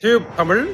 Tube Tamil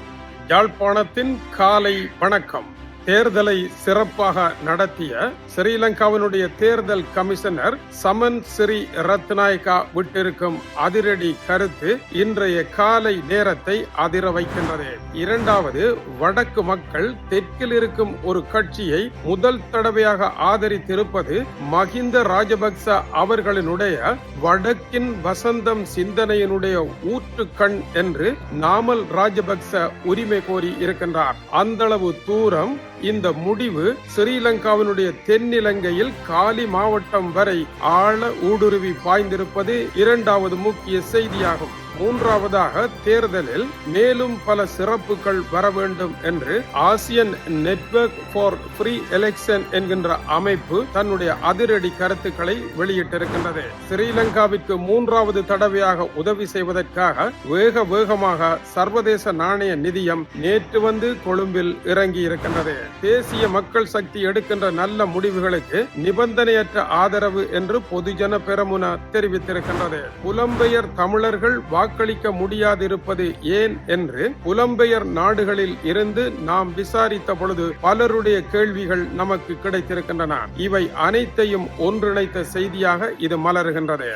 யாழ்ப்பாணத்தின் காலை வணக்கம். தேர்தலை சிறப்பாக நடத்திய ஸ்ரீலங்காவினுடைய தேர்தல் கமிஷனர் சமன் ஸ்ரீ ரத்நாயக்கா விட்டிருக்கும் அதிரடி கருத்து இன்றைய காலை நேரத்தை அதிர வைக்கின்றது. இரண்டாவது வடக்கு மக்கள் தெற்கில் இருக்கும் ஒரு கட்சியை முதல் தடவையாக ஆதரித்திருப்பது மஹிந்த ராஜபக்ச அவர்களினுடைய வடக்கின் வசந்தம் சிந்தனையினுடைய ஊற்றுக்கண் என்று நாமல் ராஜபக்ச உரிமை கோரி இருக்கின்றார். அந்தளவு தூரம் இந்த முடிவு ஸ்ரீலங்காவினுடைய தென்னிலங்கையில் காலி மாவட்டம் வரை ஆழ ஊடுருவி பாய்ந்திருப்பது இரண்டாவது முக்கிய செய்தியாகும். மூன்றாவதாக தேர்தலில் மேலும் பல சிறப்புகள் வர வேண்டும் என்று Asian network for free election என்கின்ற அமைப்பு தன்னுடைய அதிரடி கருத்துக்களை வெளியிட்டிருக்கின்றது. ஸ்ரீலங்காவிற்கு மூன்றாவது தடவையாக உதவி செய்வதற்காக வேக வேகமாக சர்வதேச நாணய நிதியம் நேற்று வந்து கொழும்பில் இறங்கி இருக்கின்றது தேசிய மக்கள் சக்தி எடுக்கின்ற நல்ல முடிவுகளுக்கு நிபந்தனையற்ற ஆதரவு என்று பொதுஜன பெரமுன தெரிவித்திருக்கின்றது. புலம்பெயர் தமிழர்கள் வாக்களிக்க முடியாதிருப்பது ஏன் என்று புலம்பெயர் நாடுகளில் இருந்து நாம் விசாரித்த பொழுது பலருடைய கேள்விகள் நமக்கு கிடைத்திருக்கின்றன. இவை அனைத்தையும் ஒன்றிணைத்த செய்தியாக இது மலருகின்றது.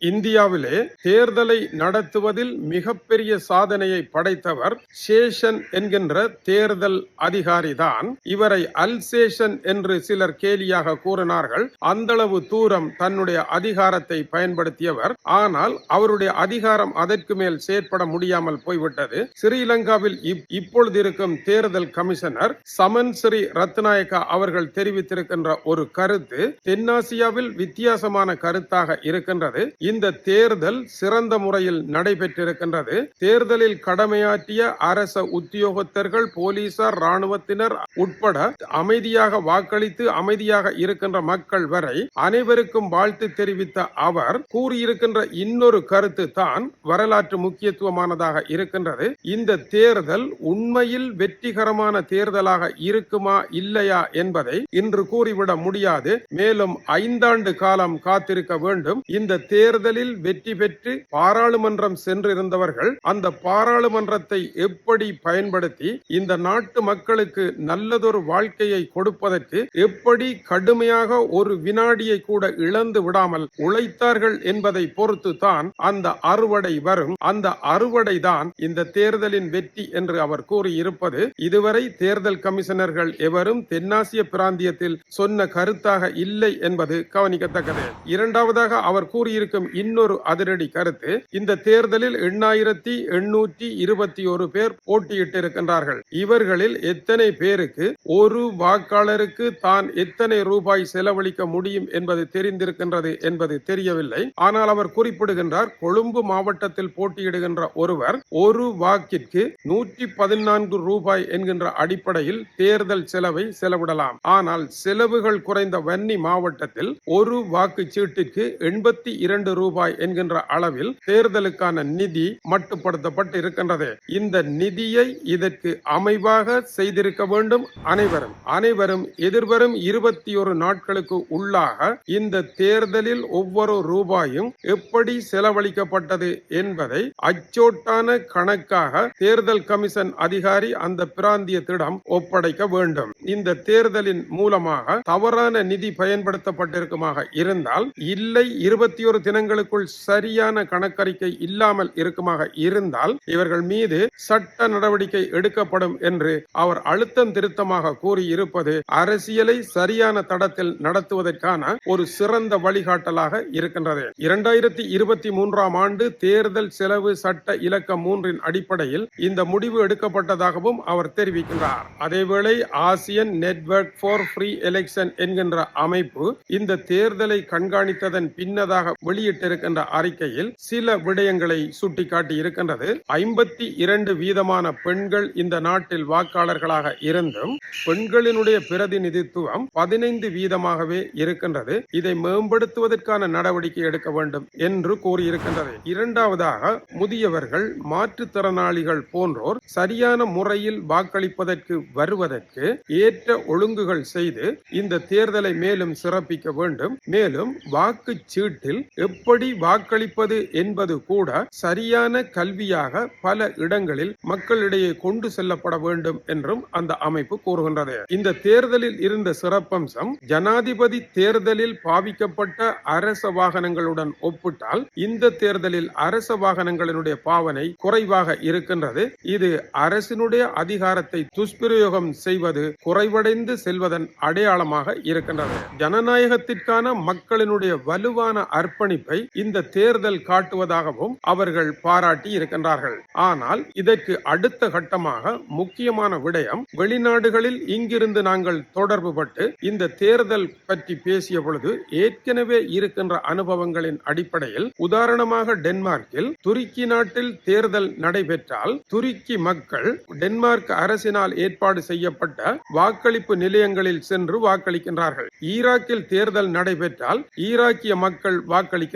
இந்தியாவிலே தேர்தலை நடத்துவதில் மிகப்பெரிய சாதனையை படைத்தவர் சேஷன் என்கின்ற தேர்தல் அதிகாரிதான். இவரை அல்சேஷன் என்று சிலர் கேலியாக கூறினார்கள். அந்தளவு தூரம் தன்னுடைய அதிகாரத்தை பயன்படுத்தியவர். ஆனால் அவருடைய அதிகாரம் அதற்கு மேல் செயற்பட முடியாமல் போய்விட்டது. ஸ்ரீலங்காவில் இப்- இப்பொழுது இருக்கும் தேர்தல் கமிஷனர் சமன் ஸ்ரீ ரத்நாயக்கா அவர்கள் தெரிவித்திருக்கின்ற ஒரு கருத்து தென்னாசியாவில் வித்தியாசமான கருத்தாக இருக்கின்றது. இந்த தேர்தல் சிறந்த முறையில் நடைபெற்றிருக்கின்றது. தேர்தலில் கடமையாற்றிய அரச உத்தியோகத்தர்கள் போலீசார் ராணுவத்தினர் உட்பட அமைதியாக வாக்களித்து அமைதியாக இருக்கின்ற மக்கள் வரை அனைவருக்கும் வாழ்த்து தெரிவித்த அவர் கூறியிருக்கின்ற இன்னொரு கருத்து தான் வரலாற்று முக்கியத்துவமானதாக இருக்கின்றது. இந்த தேர்தல் உண்மையில் வெற்றிகரமான தேர்தலாக இருக்குமா இல்லையா என்பதை இன்று கூறிவிட முடியாது. மேலும் ஐந்தாண்டு காலம் காத்திருக்க வேண்டும். இந்த தேர்தல் தேர்தலில் வெற்றி பெற்று பாராளுமன்றம் சென்றிருந்தவர்கள் அந்த பாராளுமன்றத்தை எப்படி பயன்படுத்தி இந்த நாட்டு மக்களுக்கு நல்லதொரு வாழ்க்கையை கொடுப்பதற்கு எப்படி கடுமையாக ஒரு வினாடியை கூட இழந்து விடாமல் உழைத்தார்கள் என்பதை பொறுத்து தான் அந்த அறுவடை வரும். அந்த அறுவடை தான் இந்த தேர்தலின் வெற்றி என்று அவர் கூறியிருப்பது. இதுவரை தேர்தல் கமிஷனர்கள் எவரும் தென்னாசிய பிராந்தியத்தில் சொன்ன கருத்தாக இல்லை என்பது கவனிக்கத்தக்கது. இரண்டாவதாக அவர் கூறியிருக்கும் இன்னொரு அதிரடி கருத்து இந்த தேர்தலில் எண்ணாயிரத்தி எண்ணூற்றி இருபத்தி ஒரு பேர் போட்டியிட்டிருக்கின்றார்கள். இவர்களில் எத்தனை பேருக்கு ஒரு வாக்காளருக்கு தான் எத்தனை ரூபாய் செலவழிக்க முடியும் என்பது தெரிந்திருக்கின்றது என்பது தெரியவில்லை. ஆனால் அவர் குறிப்பிடுகின்றார் கொழும்பு மாவட்டத்தில் போட்டியிடுகின்ற ஒருவர் ஒரு வாக்கிற்கு நூற்றி பதினான்கு ரூபாய் என்கின்ற அடிப்படையில் தேர்தல் செலவை செலவிடலாம். ஆனால் செலவுகள் குறைந்த வன்னி மாவட்டத்தில் ஒரு வாக்கு சீட்டிற்கு எண்பத்தி இரண்டு ரூபாய் என்கின்ற அளவில் தேர்தலுக்கான நிதி மட்டுப்படுத்தப்பட்டு இருக்கின்றது. இந்த நிதியை இதற்கு அமைவாக செய்திருக்க வேண்டும் அனைவரும். அனைவரும் எதிர்வரும் இருபத்தி ஒரு நாட்களுக்கு உள்ளாக இந்த தேர்தலில் ஒவ்வொரு ரூபாயும் எப்படி செலவழிக்கப்பட்டது என்பதை அச்சோட்டான கணக்காக தேர்தல் கமிஷன் அதிகாரி அந்த பிராந்தியத்திடம் ஒப்படைக்க வேண்டும். இந்த தேர்தலின் மூலமாக தவறான நிதி பயன்படுத்தப்பட்டிருக்குமாக இருந்தால் இல்லை இருபத்தி ஒரு தினங்கள் தினங்களுக்குள் சரியான கணக்கறிக்கை இல்லாமல் இருக்குமாக இருந்தால் இவர்கள் மீது சட்ட நடவடிக்கை எடுக்கப்படும் என்று அவர் அழுத்தம் திருத்தமாக கூறியிருப்பது அரசியலை சரியான தடத்தில் நடத்துவதற்கான ஒரு சிறந்த வழிகாட்டலாக இருக்கின்றது. இரண்டாயிரத்தி இருபத்தி மூன்றாம் ஆண்டு தேர்தல் செலவு சட்ட இலக்கம் மூன்றின் அடிப்படையில் இந்த முடிவு எடுக்கப்பட்டதாகவும் அவர் தெரிவிக்கின்றார். அதேவேளை Asian network for free election என்கின்ற அமைப்பு இந்த தேர்தலை கண்காணித்ததன் பின்னதாக வெளியிட்ட வெளியிட்டிருக்கின்ற அறிக்கையில் சில விடயங்களை சுட்டிக்காட்டி இருக்கின்றது. ஐம்பத்தி இரண்டு வீதமான பெண்கள் இந்த நாட்டில் வாக்காளர்களாக இருந்தும் பெண்களினுடைய பிரதிநிதித்துவம் பதினைந்து வீதமாகவே இருக்கின்றது. இதை மேம்படுத்துவதற்கான நடவடிக்கை எடுக்க வேண்டும் என்று கூறியிருக்கின்றது. இரண்டாவதாக முதியவர்கள் மாற்றுத்திறனாளிகள் போன்றோர் சரியான முறையில் வாக்களிப்பதற்கு வருவதற்கு ஏற்ற ஒழுங்குகள் செய்து இந்த தேர்தலை மேலும் சிறப்பிக்க வேண்டும். மேலும் வாக்கு சீட்டில் எப்படி வாக்களிப்பது என்பது கூட சரியான கல்வியாக பல இடங்களில் மக்களிடையே கொண்டு செல்லப்பட வேண்டும் என்றும் அந்த அமைப்பு கூறுகின்றது. இந்த தேர்தலில் இருந்த சிறப்பம்சம் ஜனாதிபதி தேர்தலில் பாவிக்கப்பட்ட அரச வாகனங்களுடன் ஒப்பிட்டால் இந்த தேர்தலில் அரச வாகனங்களினுடைய பாவனை குறைவாக இருக்கின்றது. இது அரசினுடைய அதிகாரத்தை துஷ்பிரயோகம் செய்வது குறைவடைந்து செல்வதன் அடையாளமாக இருக்கின்றது. ஜனநாயகத்திற்கான மக்களினுடைய வலுவான அர்ப்பணிப்பு இந்த தேர்தல் காட்டுவதாகவும் அவர்கள் பாராட்டி இருக்கின்றார்கள். ஆனால் இதற்கு அடுத்த கட்டமாக முக்கியமான விடயம் வெளிநாடுகளில் இங்கிருந்து நாங்கள் தொடர்பு பட்டு இந்த தேர்தல் பற்றி பேசிய பொழுது ஏற்கனவே இருக்கின்ற அனுபவங்களின் அடிப்படையில் உதாரணமாக டென்மார்க்கில் துருக்கி நாட்டில் தேர்தல் நடைபெற்றால் துருக்கி மக்கள் டென்மார்க் அரசினால் ஏற்பாடு செய்யப்பட்ட வாக்களிப்பு நிலையங்களில் சென்று வாக்களிக்கின்றார்கள். ஈராக்கில் தேர்தல் நடைபெற்றால் ஈராக்கிய மக்கள்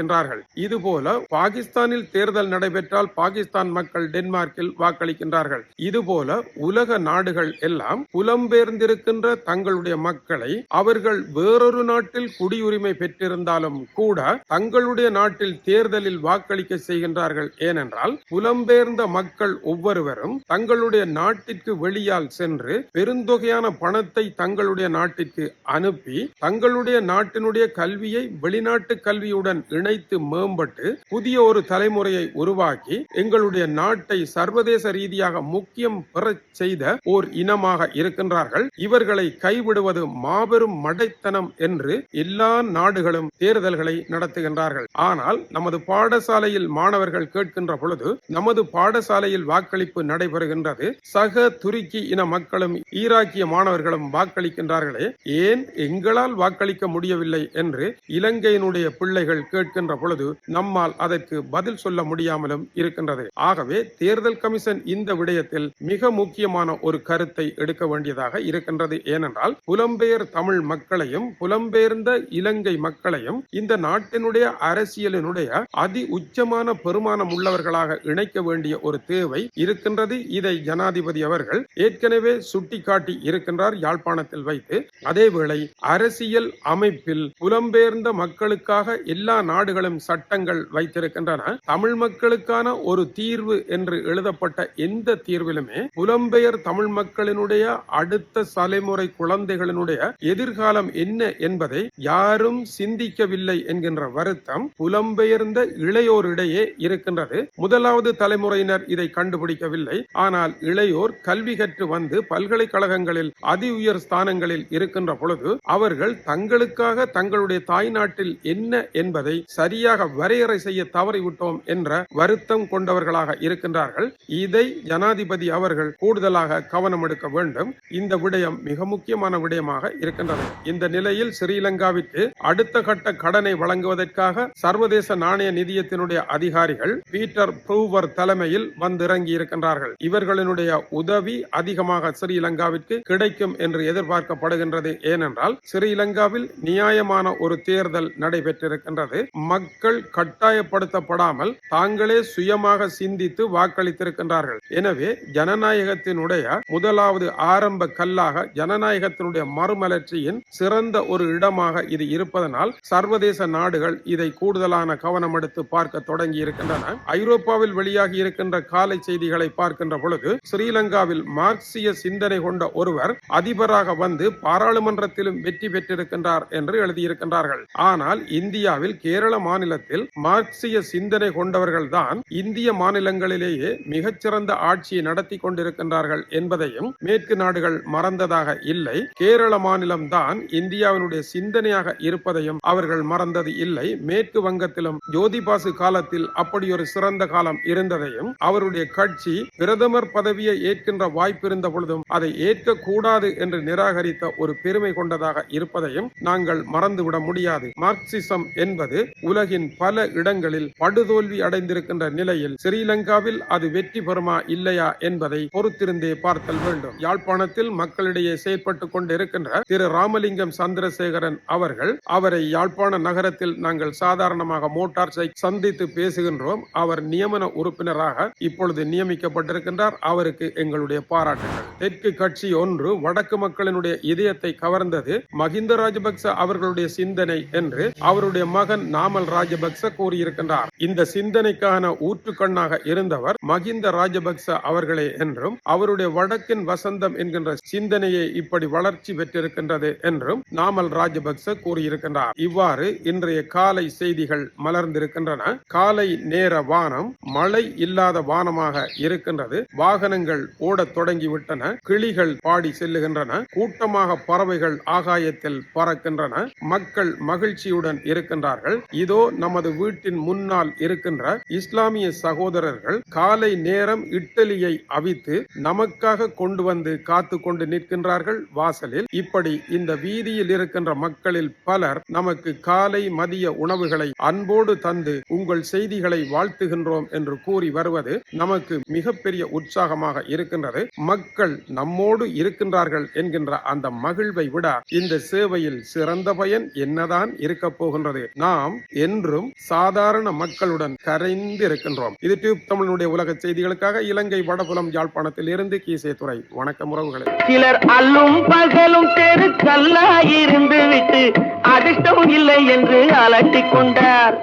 வாக்களிக்கின்றார்கள் இதுபோல பாகிஸ்தானில் தேர்தல் நடைபெற்றால் பாகிஸ்தான் மக்கள் டென்மார்க்கில் வாக்களிக்கின்றார்கள். இதுபோல உலக நாடுகள் எல்லாம் புலம்பெயர்ந்திருக்கின்ற தங்களுடைய மக்களை அவர்கள் வேறொரு நாட்டில் குடியுரிமை பெற்றிருந்தாலும் கூட தங்களுடைய நாட்டில் தேர்தலில் வாக்களிக்க செய்கின்றார்கள். ஏனென்றால் புலம்பெயர்ந்த மக்கள் ஒவ்வொருவரும் தங்களுடைய நாட்டிற்கு வெளியால் சென்று பெருந்தொகையான பணத்தை தங்களுடைய நாட்டிற்கு அனுப்பி தங்களுடைய நாட்டினுடைய கல்வியை வெளிநாட்டு கல்வியுடன் இணை இணைத்து மேம்பட்டு புதிய ஒரு தலைமுறையை உருவாக்கி எங்களுடைய நாட்டை சர்வதேச ரீதியாக முக்கியம் பெறச் செய்த ஓர் இனமாக இருக்கின்றார்கள். இவர்களை கைவிடுவது மாபெரும் மடைத்தனம் என்று எல்லா நாடுகளும் தேர்தல்களை நடத்துகின்றார்கள். ஆனால் நமது பாடசாலையில் மாணவர்கள் கேட்கின்ற பொழுது நமது பாடசாலையில் வாக்களிப்பு நடைபெறுகின்றது. சக துருக்கி இன மக்களும் ஈராக்கிய மாணவர்களும் வாக்களிக்கின்றார்களே. ஏன் எங்களால் வாக்களிக்க முடியவில்லை என்று இலங்கையினுடைய பிள்ளைகள் கேட்கின்ற பொழுது நம்மால் அதற்கு பதில் சொல்ல முடியாமலும் இருக்கின்றது. ஆகவே தேர்தல் கமிஷன் இந்த விடயத்தில் மிக முக்கியமான ஒரு கருத்தை எடுக்க வேண்டியதாக இருக்கின்றது. ஏனென்றால் புலம்பெயர் தமிழ் மக்களையும் புலம்பெயர்ந்த இலங்கை மக்களையும் இந்த நாட்டினுடைய அரசியலினுடைய அதி உச்சமான பெருமானம் உள்ளவர்களாக இணைக்க வேண்டிய ஒரு தேவை இருக்கின்றது. இதை ஜனாதிபதி அவர்கள் ஏற்கனவே சுட்டிக்காட்டி இருக்கின்றார் யாழ்ப்பாணத்தில் வைத்து. அதேவேளை அரசியல் அமைப்பில் புலம்பெயர்ந்த மக்களுக்காக எல்லா நாடு நாடுகளும் சட்டங்கள் வைத்திருக்கின்றன. தமிழ் மக்களுக்கான ஒரு தீர்வு என்று எழுதப்பட்ட எந்த தீர்விலுமே புலம்பெயர் தமிழ் மக்களினுடைய அடுத்த தலைமுறை குழந்தைகளினுடைய எதிர்காலம் என்ன என்பதை யாரும் சிந்திக்கவில்லை என்கின்ற வருத்தம் புலம்பெயர்ந்த இளையோரிடையே இருக்கின்றது. முதலாவது தலைமுறையினர் இதை கண்டுபிடிக்கவில்லை. ஆனால் இளையோர் கல்வி கற்று வந்து பல்கலைக்கழகங்களில் அதி உயர் ஸ்தானங்களில் இருக்கின்ற பொழுது அவர்கள் தங்களுக்காக தங்களுடைய தாய்நாட்டில் என்ன என்பதை சரியாக வரையறை செய்ய தவறிவிட்டோம் என்ற வருத்தம் கொண்டவர்களாக இருக்கின்றார்கள். இதை ஜனாதிபதி அவர்கள் கூடுதலாக கவனம் எடுக்க வேண்டும். இந்த விடயம் மிக முக்கியமான விடயமாக இருக்கின்றது. இந்த நிலையில் ஸ்ரீலங்காவிற்கு அடுத்த கட்ட கடனை வழங்குவதற்காக சர்வதேச நாணய நிதியத்தினுடைய அதிகாரிகள் பீட்டர் ப்ரூவர் தலைமையில் வந்திறங்கி இருக்கின்றார்கள். இவர்களினுடைய உதவி அதிகமாக ஸ்ரீலங்காவிற்கு கிடைக்கும் என்று எதிர்பார்க்கப்படுகின்றது. ஏனென்றால் ஸ்ரீலங்காவில் நியாயமான ஒரு தேர்தல் நடைபெற்றிருக்கின்றது. மக்கள் கட்டாயப்படுத்தப்படாமல் தாங்களே சுயமாக சிந்தித்து வாக்களித்திருக்கின்றார்கள். எனவே ஜனநாயகத்தினுடைய முதலாவது ஆரம்ப கல்லாக ஜனநாயகத்தினுடைய மறுமலர்ச்சியின் சிறந்த ஒரு இடமாக இது இருப்பதனால் சர்வதேச நாடுகள் இதை கூடுதலான கவனம் எடுத்து பார்க்க தொடங்கி இருக்கின்றன ஐரோப்பாவில் வெளியாகி இருக்கின்ற காலை செய்திகளை பார்க்கின்ற பொழுது ஸ்ரீலங்காவில் மார்க்சிய சிந்தனை கொண்ட ஒருவர் அதிபராக வந்து பாராளுமன்றத்திலும் வெற்றி பெற்றிருக்கின்றார் என்று எழுதியிருக்கின்றார்கள். ஆனால் இந்தியாவில் கேரள மாநிலத்தில் மார்க்சிய சிந்தனை கொண்டவர்கள் தான் இந்திய மாநிலங்களிலேயே மிகச்சிறந்த ஆட்சியை நடத்தி கொண்டிருக்கின்றார்கள் என்பதையும் மேற்கு நாடுகள் மறந்ததாக இல்லை. கேரள மாநிலம் தான் இந்தியாவினுடைய சிந்தனையாக இருப்பதையும் அவர்கள் மறந்தது இல்லை. மேற்கு வங்கத்திலும் ஜோதிபாசு காலத்தில் அப்படி ஒரு சிறந்த காலம் இருந்ததையும் அவருடைய கட்சி பிரதமர் பதவியை ஏற்கின்ற வாய்ப்பு இருந்த பொழுதும் அதை ஏற்க கூடாது என்று நிராகரித்த ஒரு பெருமை கொண்டதாக இருப்பதையும் நாங்கள் மறந்துவிட முடியாது. மார்க்சிசம் என்பது உலகின் பல இடங்களில் படுதோல்வி அடைந்திருக்கின்ற நிலையில் ஸ்ரீலங்காவில் அது வெற்றி பெறுமா இல்லையா என்பதை பொறுத்திருந்தே பார்த்தல் வேண்டும். யாழ்ப்பாணத்தில் மக்களிடையே செயற்பட்டு கொண்டிருக்கின்ற திரு ராமலிங்கம் சந்திரசேகரன் அவர்கள் அவரை யாழ்ப்பாண நகரத்தில் நாங்கள் சாதாரணமாக மோட்டார் சைக்கிள் சந்தித்து பேசுகின்றோம். அவர் நியமன உறுப்பினராக இப்பொழுது நியமிக்கப்பட்டிருக்கின்றார். அவருக்கு எங்களுடைய பாராட்டுகள். தெற்கு கட்சி ஒன்று வடக்கு மக்களினுடைய இதயத்தை கவர்ந்தது மகிந்த ராஜபக்ச அவர்களுடைய சிந்தனை என்று அவருடைய மகன் நாமல் ராஜபக்ச கூறியிருக்கின்றார். இந்த சிந்தனைக்கான ஊற்றுக்கண்ணாக இருந்தவர் மகிந்த ராஜபக்ச அவர்களே என்றும் அவருடைய வடக்கின் வசந்தம் என்கின்ற சிந்தனையை இப்படி வளர்ச்சி பெற்றிருக்கின்றது என்றும் நாமல் ராஜபக்ச கூறியிருக்கின்றார். இவ்வாறு இன்றைய காலை செய்திகள் மலர்ந்திருக்கின்றன. காலை நேர வானம் மழை இல்லாத வானமாக இருக்கின்றது. வாகனங்கள் ஓடத் தொடங்கிவிட்டன. கிளிகள் பாடி செல்லுகின்றன. கூட்டமாக பறவைகள் ஆகாயத்தில் பறக்கின்றன. மக்கள் மகிழ்ச்சியுடன் இருக்கின்றார்கள். இதோ நமது வீட்டின் முன்னால் இருக்கின்ற இஸ்லாமிய சகோதரர்கள் காலை நேரம் இட்டலியை அவித்து நமக்காக கொண்டு வந்து காத்து கொண்டு நிற்கின்றார்கள். வாசலில் இப்படி இந்த வீதியில் இருக்கின்ற மக்களில் பலர் நமக்கு காலை மதிய உணவுகளை அன்போடு தந்து உங்கள் செய்திகளை வாழ்த்துகின்றோம் என்று கூறி வருவது நமக்கு மிகப்பெரிய உற்சாகமாக இருக்கின்றது. மக்கள் நம்மோடு இருக்கின்றார்கள் என்கின்ற அந்த மகிழ்வை விட இந்த சேவையில் சிறந்த பயன் என்னதான் இருக்க போகின்றது. நாம் என்றும் சாதாரண மக்களுடன் கரைந்து இருக்கின்றோம் இது டியூப் தமிழனுடைய உலக செய்திகளுக்காக இலங்கை வடபுலம் யாழ்ப்பாணத்தில் இருந்து கீசேதுறை வணக்கம் உறவுகளை. சிலர் அல்லும் பகலும் தெருக்கல்லாயிருந்து விட்டு அதிர்ஷ்டம் இல்லை என்று அலட்டிக் கொண்டார்.